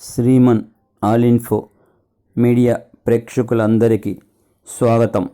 Shriman all info media ప్రేక్షకులందరికీ స్వాగతం.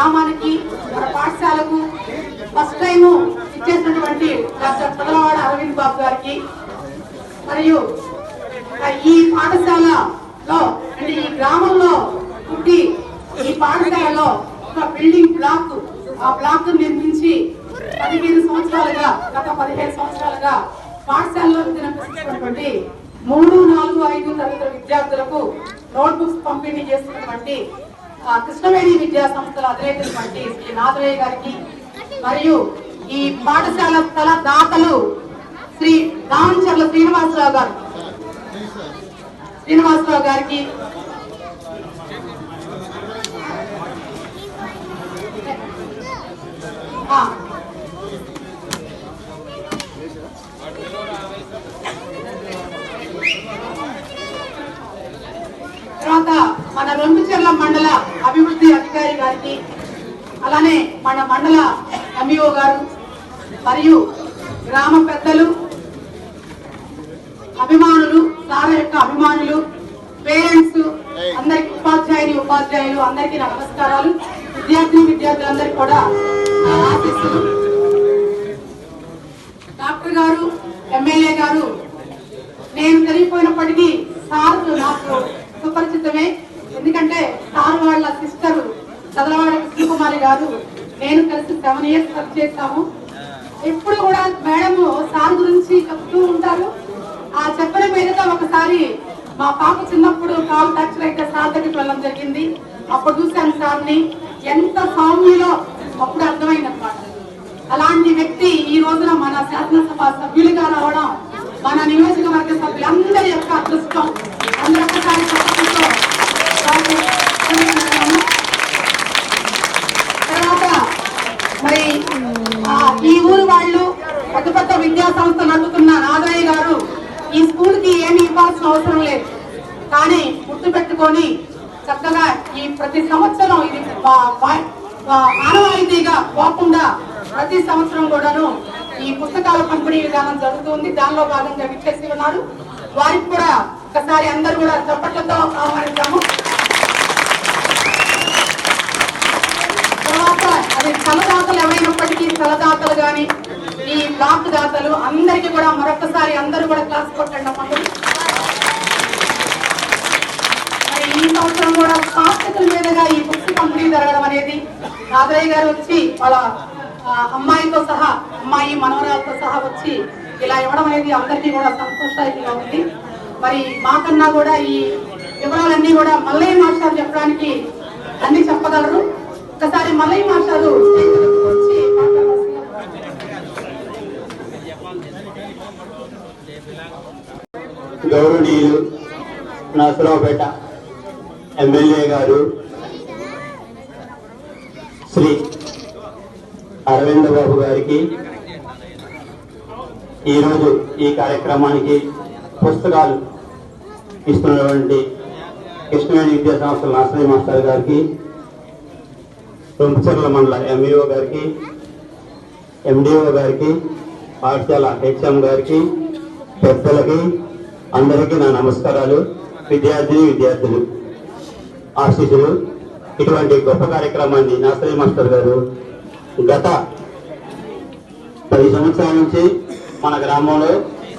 గ్రామానికి మన పాఠశాలకు ఫస్ట్ టైం ఇచ్చేసినటువంటి డాక్టర్ చంద్రవాడ అరవింద్ బాబు గారికి మరియు ఈ పాఠశాలలో అంటే ఈ గ్రామంలో పుట్టి ఈ పాఠశాలలో ఒక బిల్డింగ్ బ్లాక్ ఆ బ్లాక్ నిర్మించి పదిహేను సంవత్సరాలుగా గత పదిహేను సంవత్సరాలుగా పాఠశాలలో విద్యనటువంటి మూడు నాలుగు ఐదు తరగతుల విద్యార్థులకు నోట్బుక్స్ పంపిణీ చేస్తున్నటువంటి కృష్ణవేణి విద్యా సంస్థల అధినేతటువంటి శ్రీ నాదరయ్య గారికి మరియు ఈ పాఠశాల స్థల దాతలు శ్రీ దామచర్ల శ్రీనివాసరావు గారు. శ్రీనివాసరావు గారికి తర్వాత మన రొంపిచెర్ల మండల అభివృద్ధి అధికారి గారికి అలానే మన మండల ఎంఈఓ గారు మరియు గ్రామ పెద్దలు అభిమానులు సార్ యొక్క అభిమానులు పేరెంట్స్ అందరికి ఉపాధ్యాయుని ఉపాధ్యాయులు అందరికీ నమస్కారాలు. విద్యార్థిని విద్యార్థులందరికీ కూడా నా డాక్టర్ గారు ఎమ్మెల్యే గారు నేను తెలియపోయినప్పటికీ సార్ నాకు సుపరిచితమే. ఎందుకంటే సార్ వాళ్ళ సిస్టర్ చదలవాడ కృష్ణకుమారి గారు నేను కలిసి సెవెన్ ఇయర్స్ వర్క్ చేస్తాము ఎప్పుడు కూడా మేడం సార్ గురించి చెప్తూ ఉంటారు. ఆ చెప్పిన మీదట ఒకసారి మా పాప చిన్నప్పుడు కాలు ఫ్రాక్చర్ అయితే సార్ దగ్గరికి వెళ్ళడం జరిగింది. అప్పుడు చూశాను సార్ని. ఎంత సౌమ్యలో అప్పుడు అర్థమైంది అలాంటి వ్యక్తి ఈ రోజున మన శాసనసభ సభ్యులుగా రావడం మన నియోజకవర్గ సభ్యులందరి యొక్క అదృష్టం. అందరూ తర్వాత మరి ఈ ఊరు వాళ్ళు పెద్ద పెద్ద విద్యా సంస్థ నడుపుతున్న నాదయ్య గారు ఈ స్కూల్కి ఏమి ఇవ్వాల్సిన అవసరం లేదు. కానీ గుర్తు పెట్టుకొని చక్కగా ఈ ప్రతి సంవత్సరం ఇది ఆనవాయితీగా పోకుండా ప్రతి సంవత్సరం కూడాను ఈ పుస్తకాల పంపిణీ విధానం జరుగుతుంది. దానిలో భాగంగా విచ్చేసి ఉన్నారు. వారికి కూడా ఒకసారి అందరూ కూడా చప్పట్లతో ఆహ్వానించాము. తర్వాత స్థలదాతలు ఎవరైనప్పటికీ స్థలదాతలు గాని ఈ బ్లాక్ దాతలు అందరికీ కూడా మరొకసారి అందరూ కూడా క్లాస్ కొట్టండి అమ్మ. మరి ఈ సంవత్సరం కూడా సాక్షతుల మీదుగా ఈ బుక్స్ పంపిణీ జరగడం అనేది నాదరయ్య గారు వచ్చి వాళ్ళ అమ్మాయితో సహా అమ్మాయి మనవరాలతో సహా వచ్చి ఇలా ఇవ్వడం అనేది అందరికీ కూడా సంతోషంగా ఉంది మరి మాకన్నా కూడా ఈ వివరాలన్నీ కూడా మల్లయ్య మాస్టర్ చెప్పడానికి అన్ని చెప్పగలరు ఒక్కసారి మళ్ళీ మాట్లాడు. గౌరవనీయులు నరసరావుపేట ఎమ్మెల్యే గారు శ్రీ అరవింద బాబు గారికి ఈరోజు ఈ కార్యక్రమానికి పుస్తకాలు ఇస్తున్నటువంటి కృష్ణవేణి విద్యా సంస్థల నర్సరీ మాస్టర్ గారికి రొంపచర్ల మండల ఎంఈఓ గారికి ఎండిఓ గారికి పాఠశాల హెచ్ఎం గారికి పెద్దలకి అందరికీ నా నమస్కారాలు. విద్యార్థిని విద్యార్థులు ఆశీస్సులు. ఇటువంటి గొప్ప కార్యక్రమాన్ని నాసరి మాస్టర్ గారు గత పది సంవత్సరాల నుంచి మన గ్రామంలో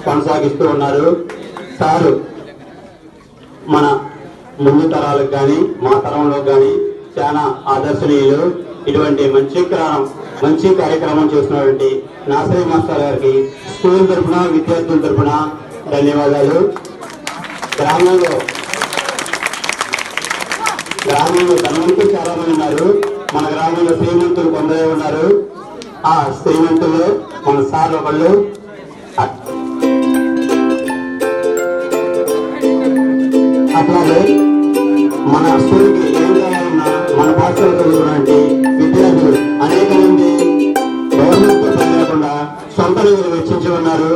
కొనసాగిస్తూ ఉన్నారు. సారు మన ముందు తరాలకు కానీ మా తరంలో కానీ చాలా ఆదర్శనీయులు. ఇటువంటి మంచి మంచి కార్యక్రమం చేస్తున్నటువంటి నాసరి మాస్టర్ గారికి స్కూల్ తరఫున విద్యార్థుల తరపున ధన్యవాదాలు. గ్రామంలో గ్రామంలో ధనవంతులు చాలా మంది ఉన్నారు. మన గ్రామంలో శ్రీమంతులు కొందరే ఉన్నారు. ఆ శ్రీమంతులు మన సార్ ఒకళ్ళు. అట్లాగే మన స్కూల్కి ఏం కావాలి? మన పాఠశాల చదువుకున్నటువంటి విద్యార్థులు అనేక మంది గవర్నమెంట్ పని లేకుండా సొంత నిధులు వెచ్చించి ఉన్నారు.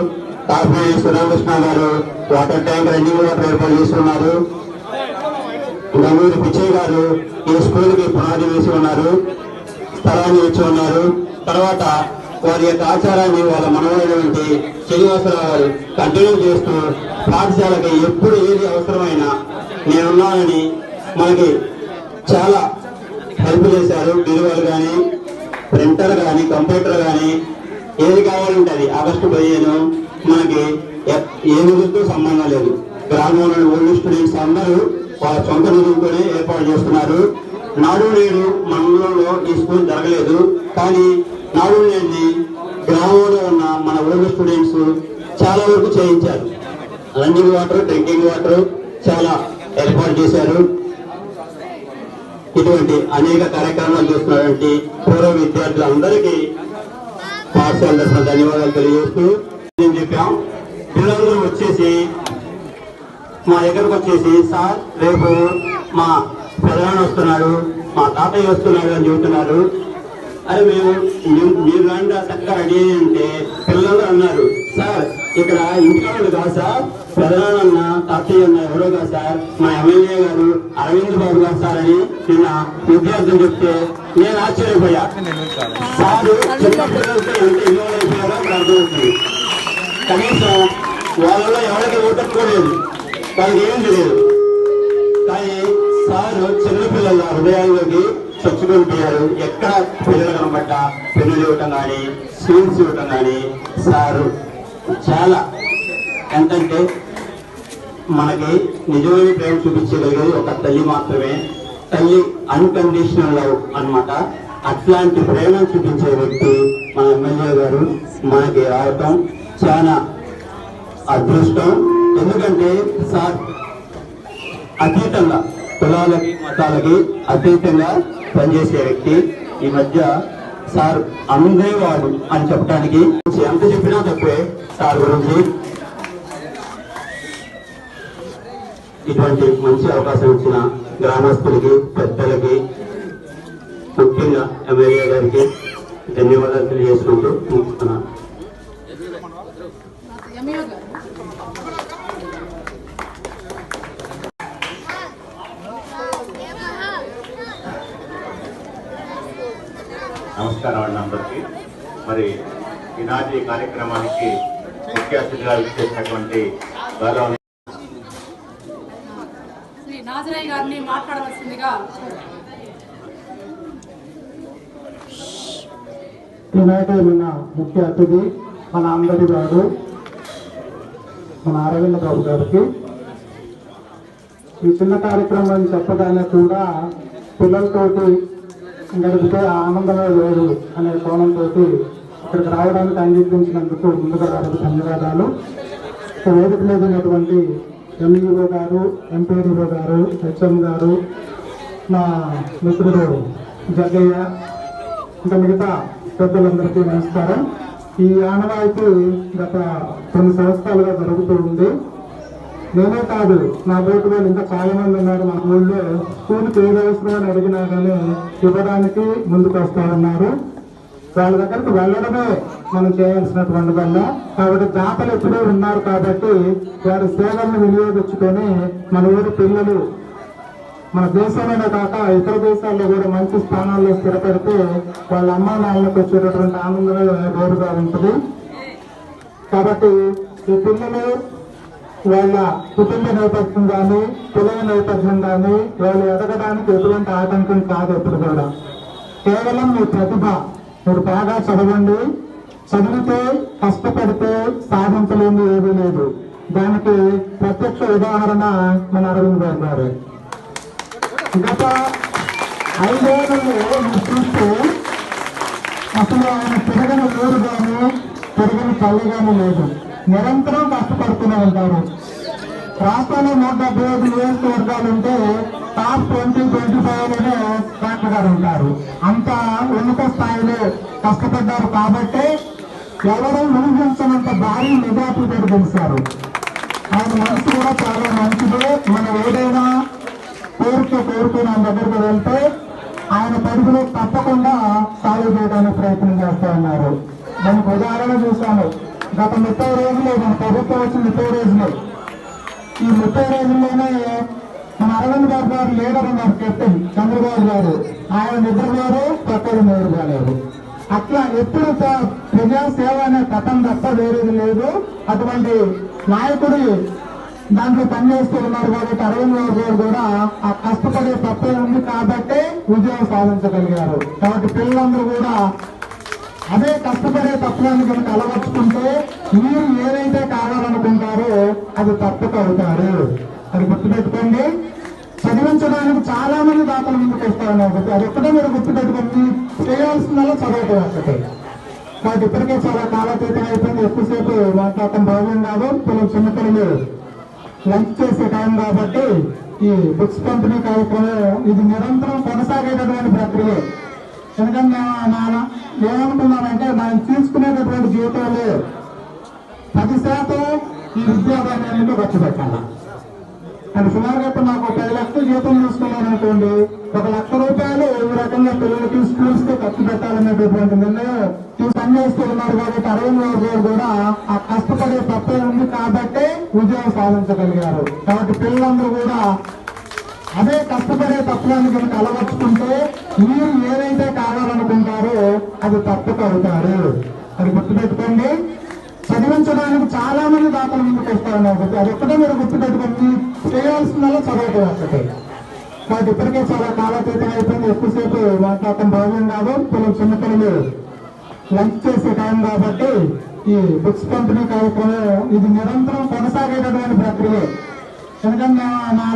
తాపేశ్వర సురామకృష్ణ గారు వాటర్ ట్యాంక్ రన్నింగ్ వాటర్ ఏర్పాటు చేస్తున్నారు గంగూరి పిచ్చయ్య గారు ఈ స్కూల్కి పునాది వేసి ఉన్నారు. స్థలాన్ని ఇచ్చి ఉన్నారు. తర్వాత వారి యొక్క ఆచారాన్ని వాళ్ళ మనవైనటువంటి శ్రీనివాసరావు గారు కంటిన్యూ చేస్తూ పాఠశాలకి ఎప్పుడు ఏది అవసరమైనా నేనున్నానని మనకి చాలా హెల్ప్ చేశారు డెలివరీ కానీ ప్రింటర్ కానీ కంప్యూటర్ కానీ ఏది కావాలంటే అది. ఆగస్టు పదిహేను మనకి ఎ- ఏ నిధులతో సంబంధం లేదు. గ్రామంలోని ఓల్డ్ స్టూడెంట్స్ అందరూ వాళ్ళ సొంత నిధులతోనే ఏర్పాటు చేస్తున్నారు. నాడు నేడు మండలంలో ఈ స్కూల్ జరగలేదు. కానీ నాడు నేడుని గ్రామంలో ఉన్న మన ఓల్డ్ స్టూడెంట్స్ చాలా వరకు చేయించారు. రన్నింగ్ వాటర్ డ్రింకింగ్ వాటర్ చాలా ఏర్పాటు చేశారు. ఇటువంటి అనేక కార్యక్రమాలు చేస్తున్నటువంటి పూర్వ విద్యార్థులందరికీ పాఠశాల తరఫున ధన్యవాదాలు తెలియజేస్తూ నేను చెప్పాం. పిల్లలందరూ వచ్చేసి మా దగ్గరకు వచ్చేసి సార్ రేపు మా ప్రధాని వస్తున్నాడు మా తాతయ్య వస్తున్నాడు అని చెబుతున్నారు. అరే మేము మీరు రండి చక్కగా రెడీ అంటే పిల్లలు అన్నారు సార్ ఇక్కడ ఇంటికాడు కాదు సార్? ప్రధానన్న తాతయ్య అన్న ఎవరో కాదు సార్ మా ఎమ్మెల్యే గారు అరవింద్ బాబు గారు సార్ అని నిన్న విద్యార్థులు చెప్తే నేను ఆశ్చర్యపోయా. సార్ చిన్న పిల్లలతో ఎంత అర్థమవుతుంది. కనీసం వాళ్ళలో ఎవరికి ఓటట్టుకోలేదు వాళ్ళకి ఏం తెలియదు. కానీ సారు చిన్నపిల్లల హృదయాల్లోకి చొచ్చుకుంటున్నారు. ఎక్కడ పిల్లలు కనబడ్డ పెళ్ళి ఇవ్వటం కానీ స్వీట్స్ ఇవ్వటం కానీ సారు చాలా. ఎంతంటే మనకి నిజమైన ప్రేమ చూపించగలిగేది ఒక తల్లి మాత్రమే. తల్లి అన్కండిషనల్ లవ్ అన్నమాట. అట్లాంటి ప్రేమ చూపించే వ్యక్తి మన ఎమ్మెల్యే గారు మనకి రావటం చాలా అదృష్టం. ఎందుకంటే సార్ అతీతంగా కులాలకి మతాలకి అతీతంగా పనిచేసే వ్యక్తి. ఈ మధ్య సార్ అందేవాడు అని చెప్పడానికి ఎంత చెప్పినా తక్కువే సార్ గురించి. ఇటువంటి మంచి అవకాశం ఇచ్చిన గ్రామస్తులకి పెద్దలకి ముఖ్యంగా ఎమ్మెల్యే గారికి ధన్యవాదాలు తెలియజేసుకుంటూ ముగిస్తున్నాను. నమస్కారం అండి అందరికీ. మరి ఈనాటి కార్యక్రమానికి ముఖ్య అతిథిగా ఇచ్చేసినటువంటి గౌరవ ఆంజనేయ గారిని మాట్లాడవలసిందిగా ఈనాటి మన ముఖ్య అతిథి మన అందరి వారు మన అరవింద్ బాబు గారికి. ఈ చిన్న కార్యక్రమం చెప్పగానే కూడా పిల్లలతోటి గడిపితే ఆ ఆనందమే వేరు అనే కోణంతో ఇక్కడికి రావడానికి అంగీకరించినందుకు ముందుగా వారికి ధన్యవాదాలు. ఇక వేదిక మీద ఉన్నటువంటి ఎంఈఓ గారు ఎంపీడీఓ గారు హెచ్ఎం గారు నా మిత్రుడు జగ్గయ్య ఇంకా మిగతా పెద్దలందరికీ నమస్కారం. ఈ ఆనవాయితీ గత కొన్ని సంవత్సరాలుగా జరుగుతూ ఉంది. నేనే కాదు నా బోటు వాళ్ళు ఇంకా చాలా మంది ఉన్నారు మా ఊళ్ళో. స్కూల్కి ఏది అవసరం అని అడిగినా కానీ ఇవ్వడానికి ముందుకు వస్తూ ఉన్నారు. వాళ్ళ దగ్గరికి వెళ్ళడమే మనం చేయాల్సినటువంటి వల్ల కాబట్టి దాతలు ఎప్పుడూ ఉన్నారు కాబట్టి వారి సేవలను వినియోగించుకొని మన ఊరి పిల్లలు మన దేశంలోనే కాక ఇతర దేశాల్లో కూడా మంచి స్థానాల్లో స్థిరపడితే వాళ్ళ అమ్మ నాన్నలకు వచ్చేటటువంటి ఆనందమే వేరుగా ఉంటుంది. కాబట్టి ఈ పిల్లలు వాళ్ళ కుటుంబ నేపథ్యం కానీ పిల్లల నేపథ్యం కానీ వాళ్ళు ఎదగడానికి ఎటువంటి ఆటంకం కాదు ఎప్పుడు కూడా. కేవలం మీ ప్రతిభ మీరు బాగా చదవండి. చదివితే కష్టపడితే సాధించలేని ఏమీ లేదు. దానికి ప్రత్యక్ష ఉదాహరణ మన అరవింద్ గారు గారు. గత ఐదేళ్ళలో మీరు చూస్తే అసలు ఆయన పెరగని ఊరు కానీ పెరిగిన పల్లె కానీ లేదు. నిరంతరం కష్టపడుతూనే ఉంటారు. రాష్ట్రంలో నూట డెబ్బై ఐదు నియోజకవర్గాలు ఉంటే టాప్ ట్వంటీ ట్వంటీ ఫైవ్లోనే గారు ఉంటారు. అంత ఉన్నత స్థాయిలో కష్టపడ్డారు కాబట్టి ఎవరూ ఊహించనంత భారీ మెజార్టీతో గెలిచారు ఆయన మనసు కూడా చాలా మంచిదే. మనం ఏదైనా కోరిక కోరుకుని ఆయన దగ్గరికి వెళ్తే ఆయన పరిధిలో తప్పకుండా సాల్వ్ చేయడానికి ప్రయత్నం చేస్తూ ఉన్నారు. దానికి ఉదాహరణ చూశాను. గత ముప్పై రోజులు మన ప్రభుత్వం వచ్చిన ముప్పై రోజులు. ఈ ముప్పై రోజుల్లోనే అరవింద్ గారు గారు లీడర్ ఉన్నారు కెప్టెన్ చంద్రబాబు గారు. ఆయన నిద్రపోరు పక్కన మేరు కాలేదు. అట్లా ఎప్పుడు ప్రజాసేవ ప్రజా సేవ అనే పథం తప్ప వేరేది లేదు. అటువంటి నాయకుడు దాంట్లో పనిచేస్తూ ఉన్నారు కాబట్టి అరవింద్ బాబు గారు కూడా ఆ కష్టపడే తప్పే ఉంది కాబట్టి విజయం సాధించగలిగారు. కాబట్టి పిల్లలందరూ కూడా అదే కష్టపడే తత్వాన్ని కనుక అలవర్చుకుంటే మీరు ఏదైతే కావాలనుకుంటారో అది తప్పక అవుతారు. అది గుర్తుపెట్టుకోండి. చదివించడానికి చాలా మంది దాతలు ముందుకు వస్తా ఉన్నారు. కాబట్టి అది ఒక్కటే మీరు గుర్తుపెట్టుకోండి చేయాల్సిందల్లా చదవటం ఒకటి కాబట్టి ఇప్పటికే చాలా కాలాతీతం అయిపోయింది. ఎక్కువసేపు మాట్లాడటం భావ్యం కాదు. పిల్లలు చిన్నపిల్లలు లంచ్ చేసే టైం కాబట్టి ఈ బుక్స్ పంపిణీ కార్యక్రమం ఇది నిరంతరం కొనసాగేటటువంటి ప్రక్రియ. ఎందుకంటే నాన్న ఏమనుకున్నానంటే నేను తీసుకునేటటువంటి జీవితంలో పది శాతం ఈ విద్యాదానానికి ఖర్చు పెట్టాలి? అది సుమారుగా ఇప్పుడు నాకు ఒక పది లక్షలు జీతం తీసుకున్నాను అనుకోండి ఒక లక్ష రూపాయలు ఈ రకంగా పిల్లలకి స్కూల్స్కి ఖర్చు పెట్టాలనేటటువంటి నిర్ణయం ఈ పనిచేస్తూ ఉన్నారు కాబట్టి అరవింద్ రావు గారు కూడా ఆ కష్టపడే తప్పే ఉంది కాబట్టి విజయం సాధించగలిగారు. కాబట్టి పిల్లలందరూ కూడా అదే కష్టపడే తత్వాన్ని కనుక అలవర్చుకుంటే మీరు ఏదైతే కావాలనుకుంటారో అది తప్పక అవుతారు అది గుర్తుపెట్టుకోండి చదివించడానికి చాలా మంది దాతలు ముందుకు వస్తా కాబట్టి అది ఒక్కటే మీరు గుర్తుపెట్టుకుని చేయాల్సిందల్లా చదవటం ఒక్కటే కాబట్టి ఇప్పటికే చాలా కాలాతీతం అయిపోయింది. ఎక్కువసేపు మాట్లాడటం భావ్యం కాదు. పిల్లలు చిన్నపిల్లలు లంచ్ చేసే టైం కాబట్టి ఈ బుక్స్ కంపెనీ కార్యక్రమం ఇది నిరంతరం కొనసాగేటటువంటి ప్రక్రియ. ఎందుకంటే నా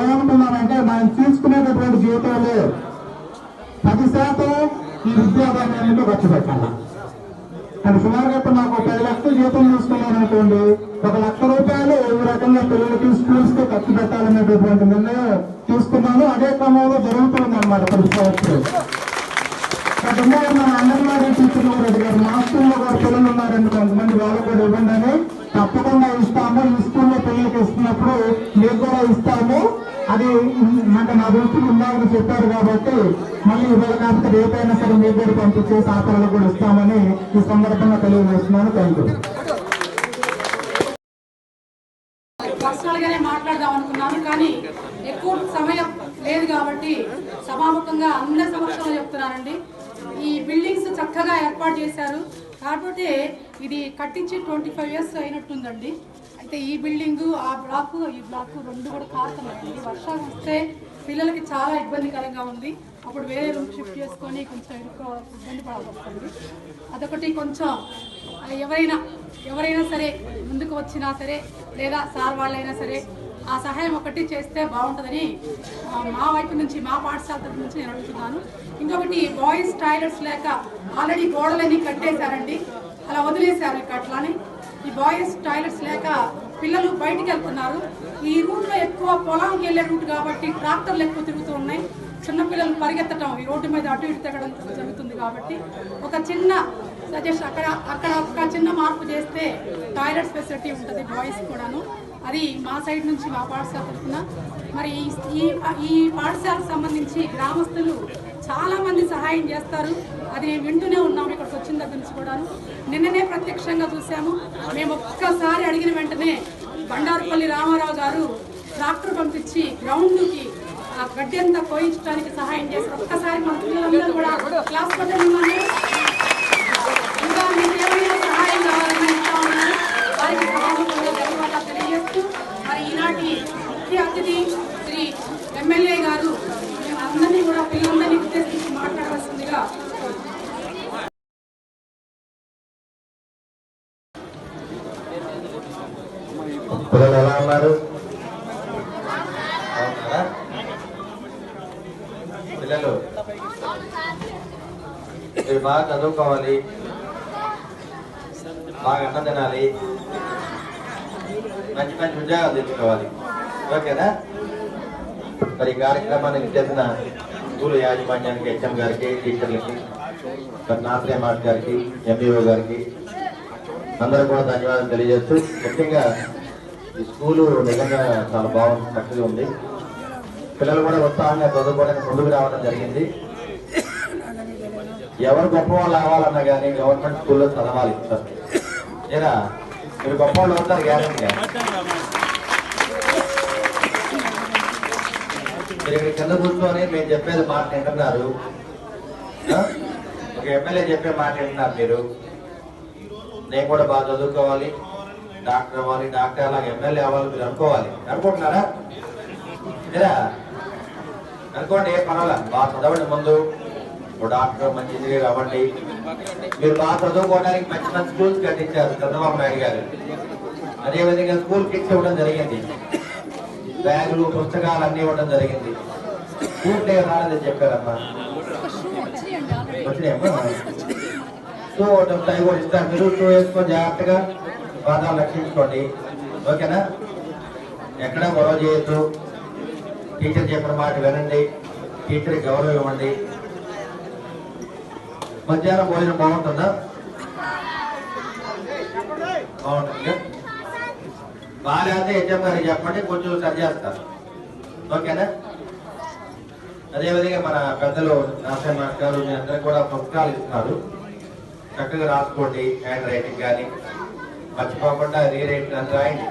ఏమనుకున్నానంటే మనం తీసుకునేటటువంటి జీవితంలో పది శాతం ఈ విద్యాదానానికి ఖర్చు పెట్టాలి? అని సుమారుగా ఇప్పుడు నాకు ఒక పది లక్షలు జీతం తీసుకున్నాను అనుకోండి ఒక లక్ష రూపాయలు ఏ రకంగా పిల్లలకి స్కూల్స్కి ఖర్చు పెట్టాలనేటటువంటి నిర్ణయం తీసుకున్నాను. అదే క్రమంలో జరుగుతుంది అనమాట ప్రతి సంవత్సరం గతంలో మన అంగన్వాడీ టీచర్లు రెడ్డి గారు మా స్కూల్లో కూడా పిల్లలు ఉన్నారండి కొంతమంది వాళ్ళకు కూడా ఇవ్వండి అని తప్పకుండా ఇస్తాము. ఈ స్కూల్లో పిల్లలకి ఇస్తున్నప్పుడు మీకు కూడా ఇస్తాము అది అంటే నా దృష్టికి ఉందామని చెప్పారు కాబట్టి మళ్ళీ ఇవాళ కాకపోతే రేపైనా సరే మీ దగ్గర పంపించే ఆ కూడా ఇస్తామని ఈ సందర్భంగా తెలియజేస్తున్నాను. థ్యాంక్ యూ పర్సనల్ మాట్లాడదాం అనుకున్నాను కానీ ఎక్కువ సమయం లేదు కాబట్టి సభాముఖంగా అందరి సమక్షంలో చెప్తున్నానండి. ఈ బిల్డింగ్స్ చక్కగా ఏర్పాటు చేశారు. కాకపోతే ఇది కట్టించి ట్వంటీ ఫైవ్ ఇయర్స్ అయినట్టుందండి. అయితే ఈ బిల్డింగు ఆ బ్లాక్ ఈ బ్లాక్ రెండు కూడా కారుతున్నాయండి. వర్షాలు వస్తే పిల్లలకి చాలా ఇబ్బందికరంగా ఉంది. అప్పుడు వేరే రూమ్ షిఫ్ట్ చేసుకొని కొంచెం ఇబ్బంది పడాల్సి వస్తుంది అదొకటి కొంచెం ఎవరైనా ఎవరైనా సరే ముందుకు వచ్చినా సరే లేదా సార్ వాళ్ళైనా సరే ఆ సహాయం ఒకటి చేస్తే బాగుంటుందని మా వైపు నుంచి మా పాఠశాల తరపు నుంచి నేను అడుగుతున్నాను. ఇంకొకటి బాయ్స్ టాయిలెట్స్ లేక ఆల్రెడీ గోడలన్నీ కట్టేశారండి. అలా వదిలేశారు ఇక అట్లానే. ఈ బాయ్స్ టాయిలెట్స్ లేక పిల్లలు బయటికి వెళ్తున్నారు. ఈ రూట్లో ఎక్కువ పొలానికి వెళ్ళే రూట్ కాబట్టి ట్రాక్టర్లు ఎక్కువ తిరుగుతూ ఉన్నాయి. చిన్నపిల్లలు పరిగెత్తడం ఈ రోడ్డు మీద అటు ఇటు తిరగడం జరుగుతుంది కాబట్టి ఒక చిన్న సజెషన్ అక్కడ అక్కడ ఒక చిన్న మార్పు చేస్తే టాయిలెట్స్ ఫెసిలిటీ ఉంటుంది బాయ్స్ కూడాను. అది మా సైడ్ నుంచి మా పాఠశాల తరఫున. మరి ఈ ఈ పాఠశాలకు సంబంధించి గ్రామస్తులు చాలా మంది సహాయం చేస్తారు. అది మేము వింటూనే ఉన్నాము ఇక్కడికి వచ్చిన దగ్గర నుంచి కూడా నిన్ననే ప్రత్యక్షంగా చూసాము మేము ఒక్కసారి అడిగిన వెంటనే బండారుపల్లి రామారావు గారు ట్రాక్టర్ పంపించి గ్రౌండ్కి ఆ గడ్డి అంతా కోయించడానికి సహాయం చేశారు. ఒక్కసారి మన పిల్లలందరూ కూడా క్లాస్ పట్టడం ఇంకా మీకు ఏమైనా సహాయం కావాలని ఇస్తా ఉన్నారు వారికి తెలియజేస్తూ మరి ఈనాటి ముఖ్య అతిథి శ్రీ ఎమ్మెల్యే గారు కూడా పిల్లలందరినీ ఉద్దేశించి మాట్లాడవలసిందిగా పిల్లలు ఎలా ఉన్నారు? పిల్లలు మీరు బాగా చదువుకోవాలి. బాగా అన్నం తినాలి. మంచి మంచి ఉద్యోగాలు తెచ్చుకోవాలి. ఓకేనా? మరి ఈ కార్యక్రమానికి చేసిన స్కూల్ యాజమాన్యానికి హెచ్ఎం గారికి టీచర్లకి నాసరే మాట్ గారికి ఎంబీఓ గారికి అందరూ కూడా ధన్యవాదాలు తెలియజేస్తూ ముఖ్యంగా ఈ స్కూలు నిజంగా చాలా బాగుంది చక్కగా ఉంది. పిల్లలు కూడా ఉత్సాహంగా చదువుకోవడానికి ముందుకు రావడం జరిగింది. ఎవరు గొప్ప వాళ్ళు అవ్వాలన్నా కానీ గవర్నమెంట్ స్కూల్లో చదవాలి సార్ ఇలా మీరు గొప్ప వాళ్ళు అవుతారు గ్యారెంటీగా. మీరు ఇక్కడ కింద కూర్చొని మేము చెప్పేది మాట వింటున్నారు. ఒక ఎమ్మెల్యే చెప్పే మాట వింటున్నారు మీరు. నేను కూడా బాగా చదువుకోవాలి డాక్టర్ అవ్వాలి డాక్టర్ అలాగే ఎమ్మెల్యే అవ్వాలి మీరు అనుకోవాలి. అనుకుంటున్నారా? లేదా అనుకోండి ఏ పర్వాలే. బాగా చదవండి ముందు. ఓ డాక్టర్ మంచి ఇంజనీర్ అవ్వండి. మీరు బాగా చదువుకోవడానికి మంచి మంచి స్కూల్స్ కట్టించారు చంద్రబాబు నాయుడు గారు. అదేవిధంగా స్కూల్ కిట్స్ ఇవ్వడం జరిగింది. బ్యాగులు పుస్తకాలు అన్ని ఇవ్వడం జరిగింది. స్కూల్ రాలేదని చెప్పారమ్మా. వచ్చినాయమ్మా? కూడా ఇస్తారు మీరు టూ వేసుకొని జాగ్రత్తగా. పాదాలు రక్షించుకోండి. ఓకేనా? ఎక్కడ గొడవ చేయొద్దు. టీచర్ చెప్పిన మాట వినండి. టీచర్ గౌరవం ఇవ్వండి. మధ్యాహ్నం భోజనం బాగుంటుందా? బాగుంటుంది. బాగాలేకపోతే హెచ్ఎం గారికి చెప్పండి కొంచెం సరి చేస్తారు ఓకేనా? అదేవిధంగా మన పెద్దలు నారాయణ మాస్టర్ గారు మీ అందరికి కూడా పుస్తకాలు ఇస్తున్నారు. చక్కగా రాసుకోండి హ్యాండ్ రైటింగ్ కానీ మర్చిపోకుండా రీరైటింగ్ అని రాయండి.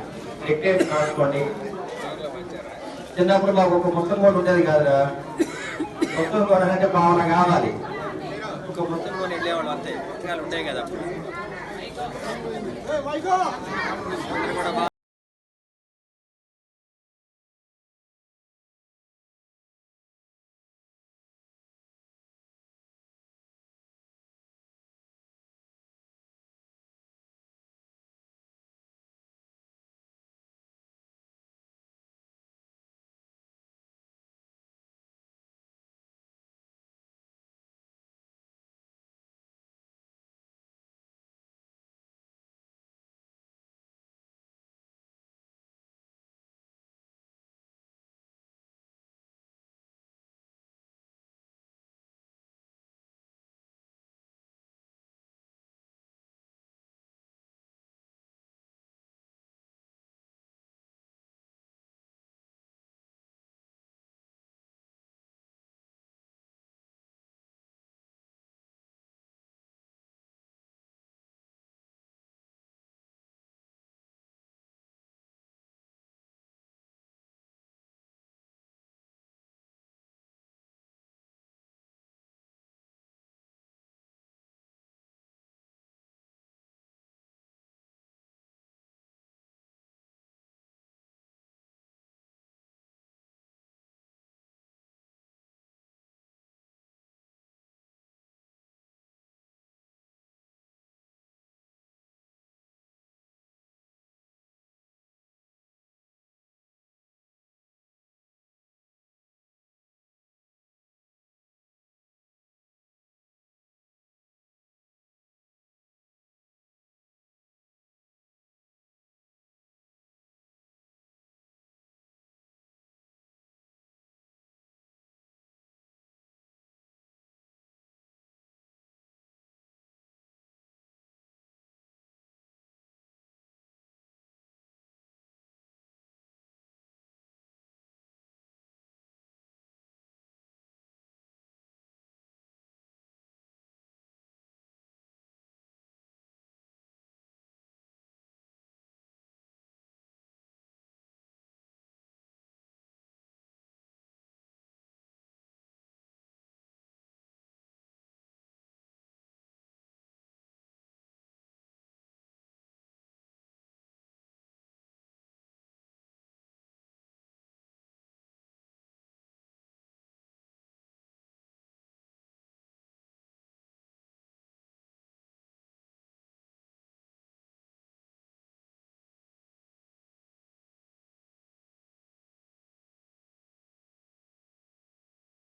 డిక్టేట్ రాసుకోండి. చిన్నప్పుడు మాకు ఒక పుస్తకం కూడా ఉండేది కాదురా. పుస్తకం కొనాలంటే భావన కావాలి. ఒక పుస్తకం కొని వెళ్ళేవాళ్ళు అంతే పుస్తకాలు ఉంటాయి కదా అప్పుడు. కూడా